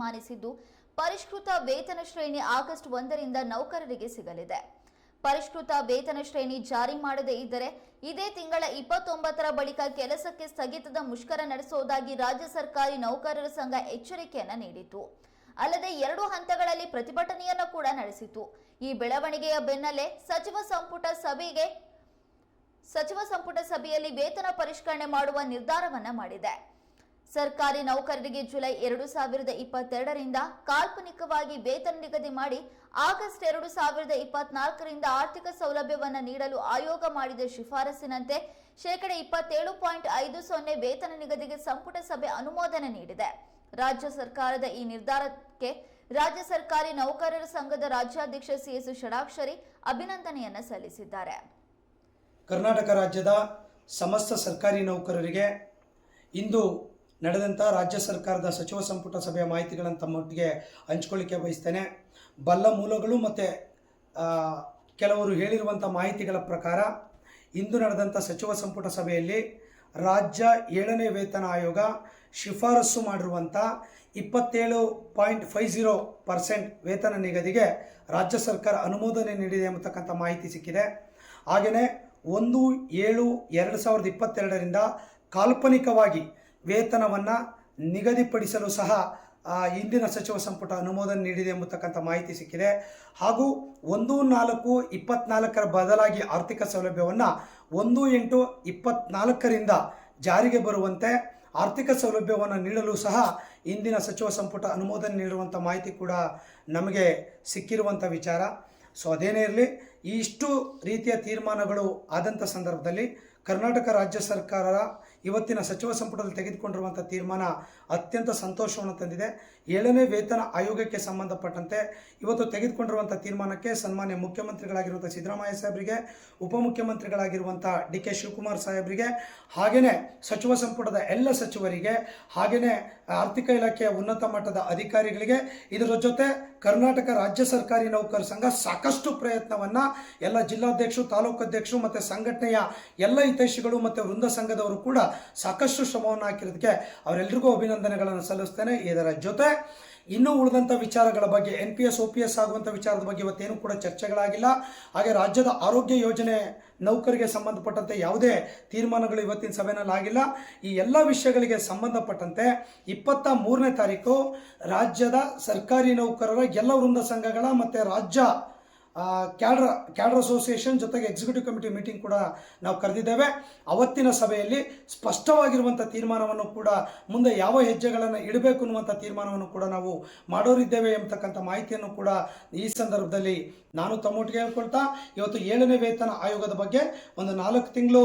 ತೀರ್ಮಾನಿಸಿದ್ದು ಪರಿಷ್ಕೃತ ವೇತನ ಶ್ರೇಣಿ ಆಗಸ್ಟ್ ಒಂದರಿಂದ ನೌಕರರಿಗೆ ಸಿಗಲಿದೆ. ಪರಿಷ್ಕೃತ ವೇತನ ಶ್ರೇಣಿ ಜಾರಿ ಮಾಡದೇ ಇದ್ದರೆ ಇದೇ ತಿಂಗಳ ಇಪ್ಪತ್ತೊಂಬತ್ತರ ಬಳಿಕ ಕೆಲಸಕ್ಕೆ ಸ್ಥಗಿತದ ಮುಷ್ಕರ ನಡೆಸುವುದಾಗಿ ರಾಜ್ಯ ಸರ್ಕಾರಿ ನೌಕರರ ಸಂಘ ಎಚ್ಚರಿಕೆಯನ್ನ ನೀಡಿತು ಅಲ್ಲದೆ ಎರಡು ಹಂತಗಳಲ್ಲಿ ಪ್ರತಿಭಟನೆಯನ್ನು ಕೂಡ ನಡೆಸಿತು ಈ ಬೆಳವಣಿಗೆಯ ಬೆನ್ನಲ್ಲೇ ಸಚಿವ ಸಂಪುಟ ಸಭೆಗೆ, ಸಚಿವ ಸಂಪುಟ ಸಭೆಯಲ್ಲಿ ವೇತನ ಪರಿಷ್ಕರಣೆ ಮಾಡುವ ನಿರ್ಧಾರವನ್ನ ಮಾಡಿದೆ. ಸರ್ಕಾರಿ ನೌಕರರಿಗೆ ಜುಲೈ ಎರಡು ಸಾವಿರದ ಇಪ್ಪತ್ತೆರಡರಿಂದ ಕಾಲ್ಪನಿಕವಾಗಿ ವೇತನ ನಿಗದಿ ಮಾಡಿ ಆಗಸ್ಟ್ ಎರಡು ಸಾವಿರದ ಇಪ್ಪತ್ನಾಲ್ಕರಿಂದ ಆರ್ಥಿಕ ಸೌಲಭ್ಯವನ್ನ ನೀಡಲು ಆಯೋಗ ಮಾಡಿದ ಶಿಫಾರಸಿನಂತೆ ಶೇಕಡ ಇಪ್ಪತ್ತೇಳು ಪಾಯಿಂಟ್ ಐದು ಸೊನ್ನೆ ವೇತನ ನಿಗದಿಗೆ ಸಂಪುಟ ಸಭೆ ಅನುಮೋದನೆ ನೀಡಿದೆ. ರಾಜ್ಯ ಸರ್ಕಾರದ ಈ ನಿರ್ಧಾರಕ್ಕೆ ರಾಜ್ಯ ಸರ್ಕಾರಿ ನೌಕರರ ಸಂಘದ ರಾಜ್ಯಾಧ್ಯಕ್ಷ ಸಿಎಸ್ ಷಡಾಕ್ಷರಿ ಅಭಿನಂದನೆಯನ್ನ ಸಲ್ಲಿಸಿದ್ದಾರೆ. ಕರ್ನಾಟಕ ರಾಜ್ಯದ ಸಮಸ್ತ ಸರ್ಕಾರಿ ನೌಕರರಿಗೆ ಇಂದು ನಡೆದಂಥ ರಾಜ್ಯ ಸರ್ಕಾರದ ಸಚಿವ ಸಂಪುಟ ಸಭೆಯ ಮಾಹಿತಿಗಳನ್ನು ತಮ್ಮೊಟ್ಟಿಗೆ ಹಂಚ್ಕೊಳ್ಳಿಕ್ಕೆ ಬಯಸ್ತೇನೆ. ಬಲ್ಲ ಮೂಲಗಳು ಮತ್ತು ಕೆಲವರು ಹೇಳಿರುವಂಥ ಮಾಹಿತಿಗಳ ಪ್ರಕಾರ ಇಂದು ನಡೆದಂಥ ಸಚಿವ ಸಂಪುಟ ಸಭೆಯಲ್ಲಿ ರಾಜ್ಯ ಏಳನೇ ವೇತನ ಆಯೋಗ ಶಿಫಾರಸು ಮಾಡಿರುವಂಥ ಇಪ್ಪತ್ತೇಳು ಪಾಯಿಂಟ್ ಫೈವ್ ಜೀರೋ ಪರ್ಸೆಂಟ್ ವೇತನ ನಿಗದಿಗೆ ರಾಜ್ಯ ಸರ್ಕಾರ ಅನುಮೋದನೆ ನೀಡಿದೆ ಎಂಬತಕ್ಕಂಥ ಮಾಹಿತಿ ಸಿಕ್ಕಿದೆ. ಹಾಗೆಯೇ ಒಂದು ಏಳು ಎರಡು ಸಾವಿರದ ಇಪ್ಪತ್ತೆರಡರಿಂದ ಕಾಲ್ಪನಿಕವಾಗಿ ವೇತನವನ್ನು ನಿಗದಿಪಡಿಸಲು ಸಹ ಇಂದಿನ ಸಚಿವ ಸಂಪುಟ ಅನುಮೋದನೆ ನೀಡಿದೆ ಎಂಬತಕ್ಕಂಥ ಮಾಹಿತಿ ಸಿಕ್ಕಿದೆ. ಹಾಗೂ ಒಂದು ನಾಲ್ಕು ಇಪ್ಪತ್ನಾಲ್ಕರ ಬದಲಾಗಿ ಆರ್ಥಿಕ ಸೌಲಭ್ಯವನ್ನು ಒಂದು ಎಂಟು ಇಪ್ಪತ್ನಾಲ್ಕರಿಂದ ಜಾರಿಗೆ ಬರುವಂತೆ ಆರ್ಥಿಕ ಸೌಲಭ್ಯವನ್ನು ನೀಡಲು ಸಹ ಇಂದಿನ ಸಚಿವ ಸಂಪುಟ ಅನುಮೋದನೆ ನೀಡುವಂಥ ಮಾಹಿತಿ ಕೂಡ ನಮಗೆ ಸಿಕ್ಕಿರುವಂಥ ವಿಚಾರ. ಸೊ ಅದೇನೇ ಇರಲಿ ಇಷ್ಟು ರೀತಿಯ ತೀರ್ಮಾನಗಳು ಆದಂಥ ಸಂದರ್ಭದಲ್ಲಿ ಕರ್ನಾಟಕ ರಾಜ್ಯ ಸರ್ಕಾರ ಇವತ್ತಿನ ಸಚಿವ ಸಂಪುಟದಲ್ಲಿ ತೆಗೆದುಕೊಂಡಿರುವಂಥ ತೀರ್ಮಾನ ಅತ್ಯಂತ ಸಂತೋಷವನ್ನು ತಂದಿದೆ. ಏಳನೇ ವೇತನ ಆಯೋಗಕ್ಕೆ ಸಂಬಂಧಪಟ್ಟಂತೆ ಇವತ್ತು ತೆಗೆದುಕೊಂಡಿರುವಂಥ ತೀರ್ಮಾನಕ್ಕೆ ಸನ್ಮಾನ್ಯ ಮುಖ್ಯಮಂತ್ರಿಗಳಾಗಿರುವಂಥ ಸಿದ್ದರಾಮಯ್ಯ ಸಾಹೇಬರಿಗೆ ಉಪಮುಖ್ಯಮಂತ್ರಿಗಳಾಗಿರುವಂಥ ಡಿ ಕೆ ಶಿವಕುಮಾರ್ ಸಾಹೇಬರಿಗೆ ಹಾಗೆಯೇ ಸಚಿವ ಸಂಪುಟದ ಎಲ್ಲ ಸಚಿವರಿಗೆ ಹಾಗೆಯೇ ಆರ್ಥಿಕ ಇಲಾಖೆಯ ಉನ್ನತ ಮಟ್ಟದ ಅಧಿಕಾರಿಗಳಿಗೆ, ಇದರ ಜೊತೆ ಕರ್ನಾಟಕ ರಾಜ್ಯ ಸರ್ಕಾರಿ ನೌಕರ ಸಂಘ ಸಾಕಷ್ಟು ಪ್ರಯತ್ನವನ್ನು ಎಲ್ಲ ಜಿಲ್ಲಾಧ್ಯಕ್ಷರು, ತಾಲೂಕು ಅಧ್ಯಕ್ಷರು ಮತ್ತು ಸಂಘಟನೆಯ ಎಲ್ಲ ಹಿತೈಷಿಗಳು ಮತ್ತು ವೃಂದ ಸಂಘದವರು ಕೂಡ ಸಾಕಷ್ಟು ಶ್ರಮವನ್ನು ಹಾಕಿರೋದಕ್ಕೆ ಅವರೆಲ್ಲರಿಗೂ ಅಭಿನಂದನೆಗಳನ್ನು ಸಲ್ಲಿಸ್ತೇನೆ. ಇದರ ಜೊತೆ ಇನ್ನೂ ಉಳಿದಂಥ ವಿಚಾರಗಳ ಬಗ್ಗೆ N P S O P S ಆಗುವಂಥ ವಿಚಾರದ ಬಗ್ಗೆ ಇವತ್ತೇನು ಕೂಡ ಚರ್ಚೆಗಳಾಗಿಲ್ಲ. ಹಾಗೆ ರಾಜ್ಯದ ಆರೋಗ್ಯ ಯೋಜನೆ ನೌಕರಿಗೆ ಸಂಬಂಧಪಟ್ಟಂತೆ ಯಾವುದೇ ತೀರ್ಮಾನಗಳು ಇವತ್ತಿನ ಸಭೆಯಲ್ಲಿ ಆಗಿಲ್ಲ. ಈ ಎಲ್ಲ ವಿಷಯಗಳಿಗೆ ಸಂಬಂಧಪಟ್ಟಂತೆ ಇಪ್ಪತ್ತ ಮೂರನೇ ತಾರೀಕು ರಾಜ್ಯದ ಸರ್ಕಾರಿ ನೌಕರರ ಎಲ್ಲ ವೃಂದ ಸಂಘಗಳ ಮತ್ತು ರಾಜ್ಯ ಕ್ಯಾಡ್ರ, ಕ್ಯಾಡ್ರ್ ಅಸೋಸಿಯೇಷನ್ ಜೊತೆಗೆ ಎಕ್ಸಿಕ್ಯೂಟಿವ್ ಕಮಿಟಿ ಮೀಟಿಂಗ್ ಕೂಡ ನಾವು ಕರೆದಿದ್ದೇವೆ. ಅವತ್ತಿನ ಸಭೆಯಲ್ಲಿ ಸ್ಪಷ್ಟವಾಗಿರುವಂಥ ತೀರ್ಮಾನವನ್ನು ಕೂಡ ಮುಂದೆ ಯಾವ ಹೆಜ್ಜೆಗಳನ್ನು ಇಡಬೇಕು ಅನ್ನುವಂಥ ತೀರ್ಮಾನವನ್ನು ಕೂಡ ನಾವು ಮಾಡೋರಿದ್ದೇವೆ ಎಂಬತಕ್ಕಂಥ ಮಾಹಿತಿಯನ್ನು ಕೂಡ ಈ ಸಂದರ್ಭದಲ್ಲಿ ನಾನು ತಮ್ಮೊಟ್ಟಿಗೆ ಹೇಳ್ಕೊಳ್ತಾ, ಇವತ್ತು ಏಳನೇ ವೇತನ ಆಯೋಗದ ಬಗ್ಗೆ ಒಂದು ನಾಲ್ಕು ತಿಂಗಳು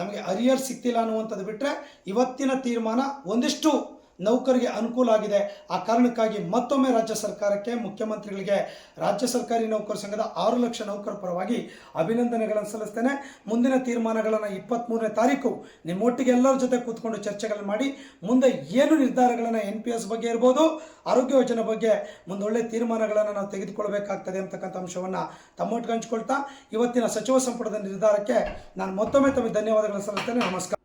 ನಮಗೆ ಅರಿಯರ್ ಸಿಕ್ತಿಲ್ಲ ಅನ್ನುವಂಥದ್ದು ಬಿಟ್ಟರೆ ಇವತ್ತಿನ ತೀರ್ಮಾನ ಒಂದಿಷ್ಟು ನೌಕರಿಗೆ ಅನುಕೂಲ ಆಗಿದೆ. ಆ ಕಾರಣಕ್ಕಾಗಿ ಮತ್ತೊಮ್ಮೆ ರಾಜ್ಯ ಸರ್ಕಾರಕ್ಕೆ, ಮುಖ್ಯಮಂತ್ರಿಗಳಿಗೆ, ರಾಜ್ಯ ಸರ್ಕಾರಿ ನೌಕರ ಸಂಘದ ಆರು ಲಕ್ಷ ನೌಕರ ಪರವಾಗಿ ಅಭಿನಂದನೆಗಳನ್ನು ಸಲ್ಲಿಸ್ತೇನೆ. ಮುಂದಿನ ತೀರ್ಮಾನಗಳನ್ನು ಇಪ್ಪತ್ತ್ಮೂರನೇ ತಾರೀಕು ನಿಮ್ಮೊಟ್ಟಿಗೆ ಎಲ್ಲರ ಜೊತೆ ಕೂತ್ಕೊಂಡು ಚರ್ಚೆಗಳನ್ನು ಮಾಡಿ, ಮುಂದೆ ಏನು ನಿರ್ಧಾರಗಳನ್ನು ಎನ್ ಪಿ ಎಸ್ ಬಗ್ಗೆ ಇರ್ಬೋದು, ಆರೋಗ್ಯ ಯೋಜನೆ ಬಗ್ಗೆ ಮುಂದೊಳ್ಳೆ ತೀರ್ಮಾನಗಳನ್ನು ನಾವು ತೆಗೆದುಕೊಳ್ಬೇಕಾಗ್ತದೆ ಅಂತಕ್ಕಂಥ ಅಂಶವನ್ನು ತಮ್ಮೊಟ್ಟಿಗೆ ಹಂಚ್ಕೊಳ್ತಾ, ಇವತ್ತಿನ ಸಚಿವ ಸಂಪುಟದ ನಿರ್ಧಾರಕ್ಕೆ ನಾನು ಮತ್ತೊಮ್ಮೆ ತಮಗೆ ಧನ್ಯವಾದಗಳನ್ನು ಸಲ್ಲಿಸ್ತೇನೆ. ನಮಸ್ಕಾರ.